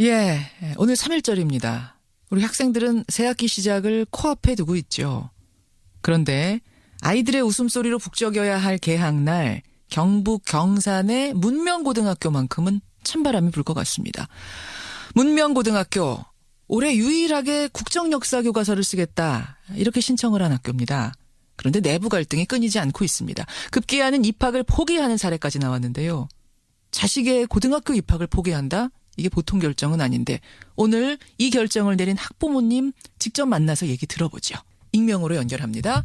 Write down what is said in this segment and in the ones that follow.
예, 오늘 3일절입니다. 우리 학생들은 새학기 시작을 코앞에 두고 있죠. 그런데 아이들의 웃음소리로 북적여야 할 개학날 경북 경산의 문명고등학교만큼은 찬바람이 불 것 같습니다. 문명고등학교 올해 유일하게 국정역사 교과서를 쓰겠다 이렇게 신청을 한 학교입니다. 그런데 내부 갈등이 끊이지 않고 있습니다. 급기야는 입학을 포기하는 사례까지 나왔는데요. 자식의 고등학교 입학을 포기한다? 이게 보통 결정은 아닌데 오늘 이 결정을 내린 학부모님 직접 만나서 얘기 들어보죠. 익명으로 연결합니다.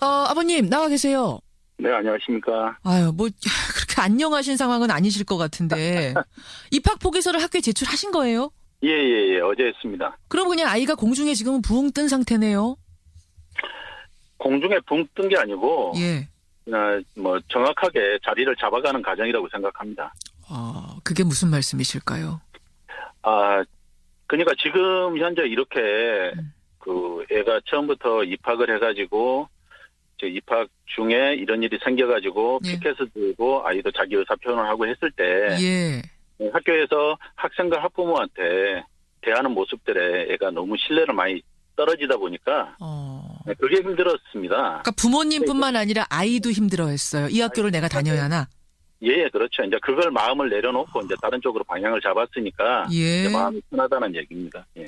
어, 아버님 나와 계세요. 네, 안녕하십니까. 아유, 뭐 그렇게 안녕하신 상황은 아니실 것 같은데 입학 포기서를 학교에 제출하신 거예요? 예, 예, 예, 어제 했습니다. 그럼 그냥 아이가 공중에 지금은 부흥 뜬 상태네요. 공중에 붕 뜬 게 아니고, 예. 어, 뭐, 정확하게 자리를 잡아가는 과정이라고 생각합니다. 어, 그게 무슨 말씀이실까요? 아, 그러니까 지금 현재 이렇게, 음. 그, 애가 처음부터 입학을 해가지고, 입학 중에 이런 일이 생겨가지고, 예. 피켓을 들고 아이도 자기 의사 표현을 하고 했을 때, 예. 학교에서 학생과 학부모한테 대하는 모습들에 애가 너무 신뢰를 많이 떨어지다 보니까, 어. 네, 그게 힘들었습니다. 그러니까 부모님뿐만 아니라 아이도 힘들어했어요. 이 학교를 내가 다녀야 하나? 예, 그렇죠. 이제 그걸 마음을 내려놓고 이제 다른 쪽으로 방향을 잡았으니까 예. 마음이 편하다는 얘기입니다. 예.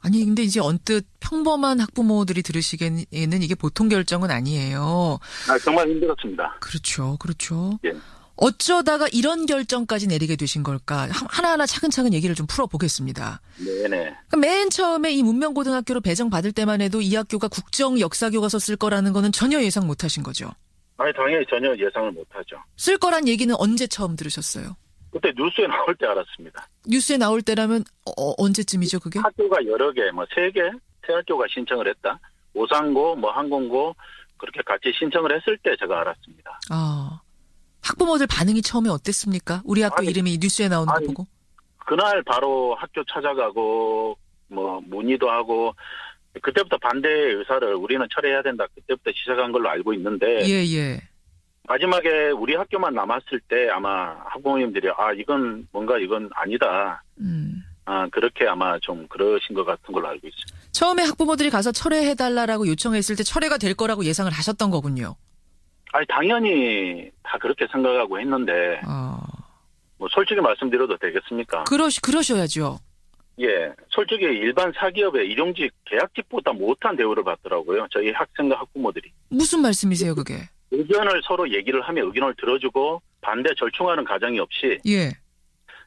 아니 근데 이제 언뜻 평범한 학부모들이 들으시기에는 이게 보통 결정은 아니에요. 아, 정말 힘들었습니다. 그렇죠, 그렇죠. 예. 어쩌다가 이런 결정까지 내리게 되신 걸까? 하- 하나하나 차근차근 얘기를 좀 풀어보겠습니다. 네네. 그러니까 맨 처음에 이 문명고등학교로 배정받을 때만 해도 이 학교가 국정 역사교과서 쓸 거라는 거는 전혀 예상 못 하신 거죠. 아니, 당연히 전혀 예상을 못하죠. 쓸 거란 얘기는 언제 처음 들으셨어요? 그때 뉴스에 나올 때 알았습니다. 뉴스에 나올 때라면 어, 언제쯤이죠, 그게? 학교가 여러 개, 뭐 세 개, 세 학교가 신청을 했다. 오상고, 뭐 항공고 그렇게 같이 신청을 했을 때 제가 알았습니다. 아. 학부모들 반응이 처음에 어땠습니까? 우리 학교 아니, 이름이 뉴스에 나오는 아니, 거 보고. 그날 바로 학교 찾아가고 뭐 문의도 하고 그때부터 반대의 의사를 우리는 철회해야 된다. 그때부터 시작한 걸로 알고 있는데 예, 예. 마지막에 우리 학교만 남았을 때 아마 학부모님들이 아 이건 뭔가 이건 아니다. 음. 아 그렇게 아마 좀 그러신 것 같은 걸로 알고 있어요. 처음에 학부모들이 가서 철회해달라고 요청했을 때 철회가 될 거라고 예상을 하셨던 거군요. 아니 당연히 다 그렇게 생각하고 했는데 어. 뭐 솔직히 말씀드려도 되겠습니까? 그러시, 그러셔야죠. 예, 솔직히 일반 사기업의 일용직 계약직보다 못한 대우를 받더라고요. 저희 학생과 학부모들이 무슨 말씀이세요, 그게? 의견을 서로 얘기를 하며 의견을 들어주고 반대 절충하는 과정이 없이 예.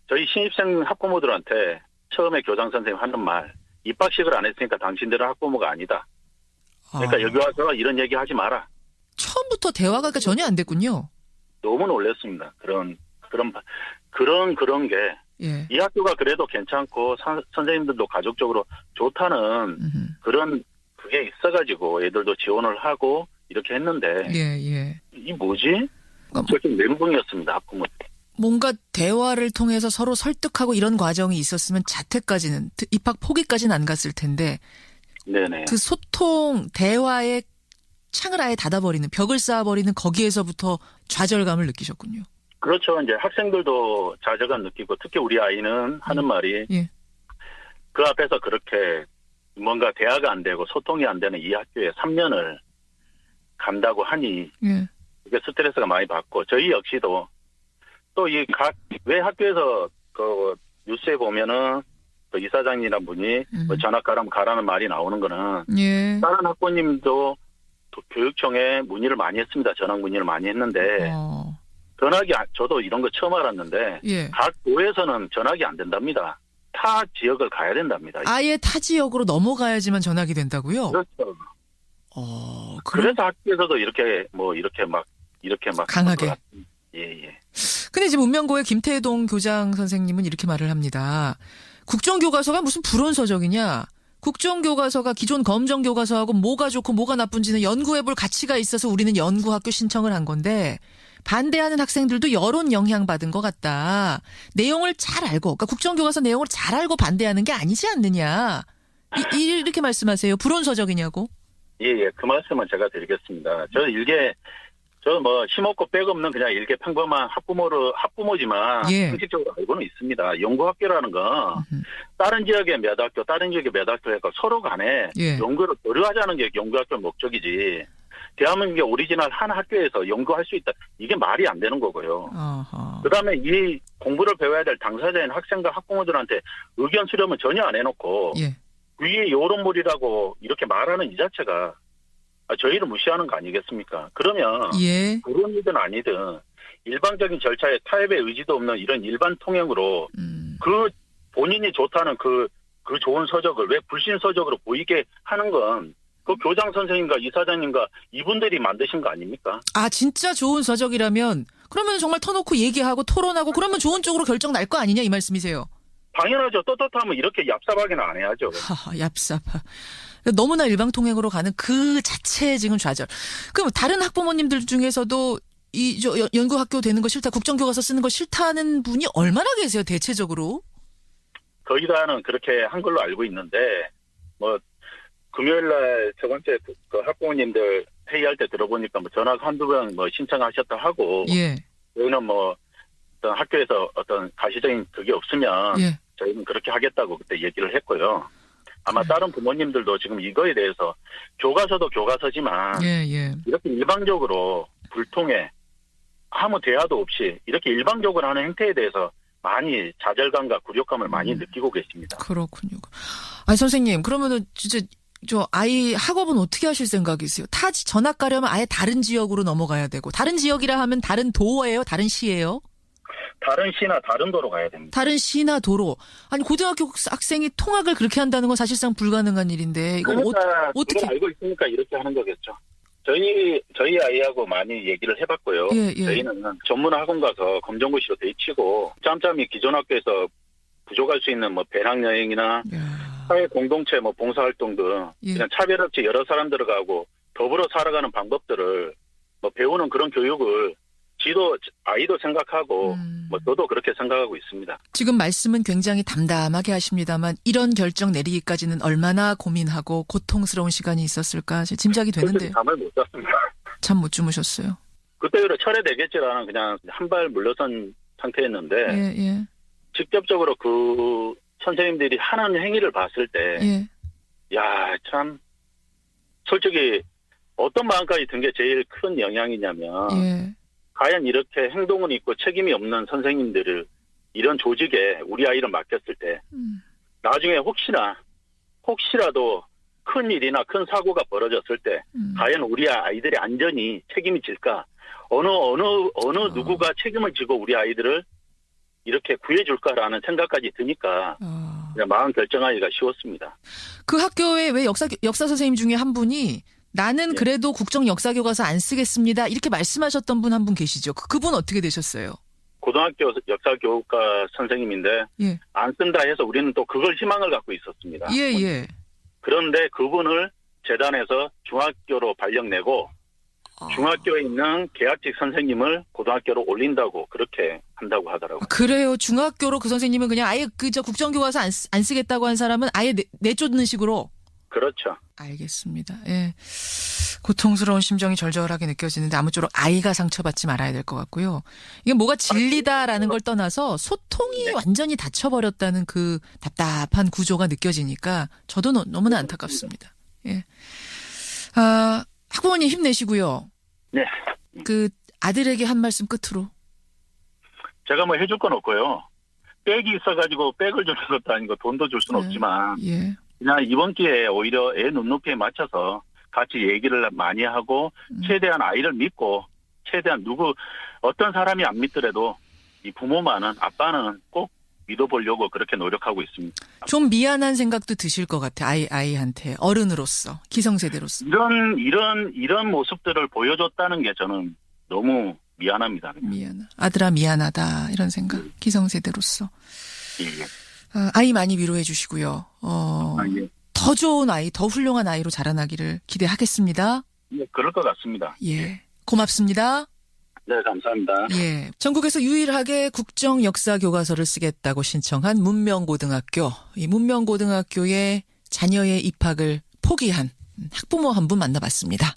저희 신입생 학부모들한테 처음에 교장 선생님 하는 말 입학식을 안 했으니까 당신들은 학부모가 아니다. 그러니까 아. 여기 와서 이런 얘기 하지 마라. 처음부터 대화가 전혀 안 됐군요. 너무 놀랐습니다. 그런 그런 그런 그런 게 이 예. 학교가 그래도 괜찮고 사- 선생님들도 가족적으로 좋다는 음흠. 그런 그게 있어가지고 애들도 지원을 하고 이렇게 했는데 예, 예. 이 뭐지? 뭐- 솔직히 멘붕이었습니다. 학부모. 뭔가 대화를 통해서 서로 설득하고 이런 과정이 있었으면 자퇴까지는 드- 입학 포기까지는 안 갔을 텐데 네네. 그 소통 대화의 창을 아예 닫아버리는 벽을 쌓아버리는 거기에서부터 좌절감을 느끼셨군요. 그렇죠. 이제 학생들도 좌절감 느끼고 특히 우리 아이는 하는 말이 예. 그 앞에서 그렇게 뭔가 대화가 안 되고 소통이 안 되는 이 학교에 3년을 간다고 하니 예. 이게 스트레스가 많이 받고 저희 역시도 또 이 각 왜 학교에서 그 뉴스에 보면은 그 이사장이란 분이 음. 뭐 전학 가라면 가라는 말이 나오는 거는 예. 다른 학부님도 또 교육청에 문의를 많이 했습니다. 전학 문의를 많이 했는데 어. 전학이 안- 저도 이런 거 처음 알았는데 예. 각 도에서는 전학이 안 된답니다. 타 지역을 가야 된답니다. 아예 타 지역으로 넘어가야지만 전학이 된다고요? 그렇죠. 어, 그래. 그래서 학교에서도 이렇게 뭐 이렇게 막 이렇게 막 강하게. 예예. 근데 지금 문명고의 김태동 교장 선생님은 이렇게 말을 합니다. 국정교과서가 무슨 불온서적이냐? 국정교과서가 기존 검정교과서하고 뭐가 좋고 뭐가 나쁜지는 연구해볼 가치가 있어서 우리는 연구학교 신청을 한 건데 반대하는 학생들도 여론 영향받은 것 같다. 내용을 잘 알고, 그러니까 국정교과서 내용을 잘 알고 반대하는 게 아니지 않느냐. 이, 이렇게 말씀하세요. 불온서적이냐고. 예 예. 그 말씀은 제가 드리겠습니다. 저 일개 저뭐 심없고 빽 없는 그냥 일개 평범한 학부모로 학부모지만 예. 상식적으로 알고는 있습니다. 연구학교라는 건 음. 다른 지역의 몇 학교, 다른 지역의 몇 학교가 서로 간에 예. 연구를 교류하자는 게 연구학교 목적이지. 대한민국의 오리지널 한 학교에서 연구할 수 있다. 이게 말이 안 되는 거고요. 어허. 그다음에 이 공부를 배워야 될 당사자인 학생과 학부모들한테 의견 수렴은 전혀 안 해놓고 예. 위에 요런물이라고 이렇게 말하는 이 자체가 아, 저희를 무시하는 거 아니겠습니까? 그러면 예. 불운이든 아니든 일방적인 절차에 타협의 의지도 없는 이런 일반 통행으로 음. 그 본인이 좋다는 그, 그 좋은 서적을 왜 불신 서적으로 보이게 하는 건 그 교장 선생님과 이사장님과 이분들이 만드신 거 아닙니까? 아, 진짜 좋은 서적이라면 그러면 정말 터놓고 얘기하고 토론하고 그러면 좋은 쪽으로 결정 날 거 아니냐 이 말씀이세요. 당연하죠. 떳떳하면 이렇게 얍삽하게는 안 해야죠. 하하, 얍삽하. 너무나 일방통행으로 가는 그 자체에 지금 좌절. 그럼 다른 학부모님들 중에서도 이 저 연구학교 되는 거 싫다, 국정교과서 쓰는 거 싫다는 분이 얼마나 계세요, 대체적으로? 거의 다는 그렇게 한 걸로 알고 있는데 뭐 금요일 날첫 번째 그- 그 학부모님들 회의할 때 들어보니까 뭐 전화 한두 번 뭐 신청하셨다 하고 예, 저희는 뭐 어떤 학교에서 어떤 가시적인 그게 없으면 예. 저희는 그렇게 하겠다고 그때 얘기를 했고요. 아마 그래요. 다른 부모님들도 지금 이거에 대해서 교과서도 교과서지만 예, 예. 이렇게 일방적으로 불통해 아무 대화도 없이 이렇게 일방적으로 하는 행태에 대해서 많이 좌절감과 굴욕감을 많이 음. 느끼고 계십니다. 그렇군요. 아니, 선생님, 그러면은 진짜 저 아이 학업은 어떻게 하실 생각이세요? 타 지- 전학 가려면 아예 다른 지역으로 넘어가야 되고 다른 지역이라 하면 다른 도예요, 다른 시예요? 다른 시나 다른 도로 가야 됩니다. 다른 시나 도로. 아니 고등학교 학생이 통학을 그렇게 한다는 건 사실상 불가능한 일인데 이거 어, 그러니까 어 떻게- 그걸 알고 있으니까 이렇게 하는 거겠죠. 저희 저희 아이하고 많이 얘기를 해봤고요. 예, 예. 저희는 전문 학원 가서 검정고시로 대치고 짬짬이 기존 학교에서 부족할 수 있는 뭐 배낭 여행이나 야, 사회 공동체 뭐 봉사활동 등 예. 그냥 차별 없이 여러 사람 들어가고 더불어 살아가는 방법들을 뭐 배우는 그런 교육을 지도 아이도 생각하고 음. 뭐 저도 그렇게 생각하고 있습니다. 지금 말씀은 굉장히 담담하게 하십니다만 이런 결정 내리기까지는 얼마나 고민하고 고통스러운 시간이 있었을까 짐작이 되는데 잠을 못 잤습니다. 잠 못 주무셨어요. 그때로 철회되겠지라는 그냥 한 발 물러선 상태였는데 예, 예, 직접적으로 그 선생님들이 하는 행위를 봤을 때, 예. 야, 참, 솔직히 어떤 마음까지 든 게 제일 큰 영향이냐면, 예. 과연 이렇게 행동은 있고 책임이 없는 선생님들을 이런 조직에 우리 아이를 맡겼을 때, 음. 나중에 혹시나, 혹시라도 큰 일이나 큰 사고가 벌어졌을 때, 음. 과연 우리 아이들의 안전이 책임이 질까? 어느, 어느, 어느 어. 누구가 책임을 지고 우리 아이들을 이렇게 구해줄까라는 생각까지 드니까, 어. 그냥 마음 결정하기가 쉬웠습니다. 그 학교에 왜 역사 역사 선생님 중에 한 분이 나는 예. 그래도 국정 역사 교과서 안 쓰겠습니다. 이렇게 말씀하셨던 분 한분 계시죠. 그- 그분 어떻게 되셨어요? 고등학교 역사 교육과 선생님인데 예. 안 쓴다 해서 우리는 또 그걸 희망을 갖고 있었습니다. 예, 예. 그런데 그분을 재단에서 중학교로 발령내고 아. 중학교에 있는 계약직 선생님을 고등학교로 올린다고 그렇게 한다고 하더라고요. 아, 그래요. 중학교로 그 선생님은 그냥 아예 그저 국정교과서 안, 쓰- 안 쓰겠다고 한 사람은 아예 내, 내쫓는 식으로. 그렇죠. 알겠습니다. 예. 고통스러운 심정이 절절하게 느껴지는데 아무쪼록 아이가 상처받지 말아야 될 것 같고요. 이게 뭐가 진리다라는 걸 떠나서 소통이 네. 완전히 닫혀버렸다는 그 답답한 구조가 느껴지니까 저도 너, 무나 안타깝습니다. 예. 아, 학부모님 힘내시고요. 네. 그 아들에게 한 말씀 끝으로. 제가 뭐 해줄 건 없고요. 백이 있어가지고 백을 주는 것도 아니고 돈도 줄 수는 네. 없지만 예. 그냥 이번 기회에 오히려 애 눈높이에 맞춰서 같이 얘기를 많이 하고 음. 최대한 아이를 믿고 최대한 누구 어떤 사람이 안 믿더라도 이 부모만은 아빠는 꼭 믿어보려고 그렇게 노력하고 있습니다. 좀 미안한 생각도 드실 것 같아. 아이 아이한테 어른으로서 기성세대로서. 이런 이런 이런 모습들을 보여줬다는 게 저는 너무 미안합니다. 미안. 아들아 미안하다 이런 생각. 기성세대로서. 예, 예. 아, 아이 많이 위로해 주시고요. 어, 아, 예. 더 좋은 아이, 더 훌륭한 아이로 자라나기를 기대하겠습니다. 예, 그럴 것 같습니다. 예. 고맙습니다. 네, 감사합니다. 예. 전국에서 유일하게 국정 역사 교과서를 쓰겠다고 신청한 문명고등학교. 이 문명고등학교에 자녀의 입학을 포기한 학부모 한 분 만나봤습니다.